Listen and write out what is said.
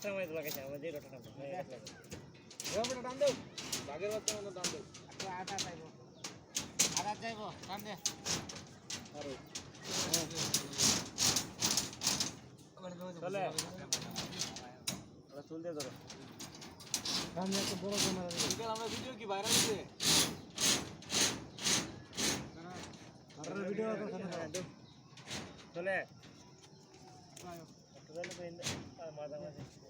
রটা মাইজ লাগাইছে আমাদের রটা টান এবার টান দাও বাঘের বাচ্চা মতো টান দাও আটা যাইব আটা যাইব টান দে। আরও। চলে। ওরা চুল দিয়ে ধরো। সামনে একটা বড় ক্যামেরা দিবে আমরা ভিডিও কি ভাইরাল হচ্ছে ভাইরাল ভিডিও তো চলে। চলে তো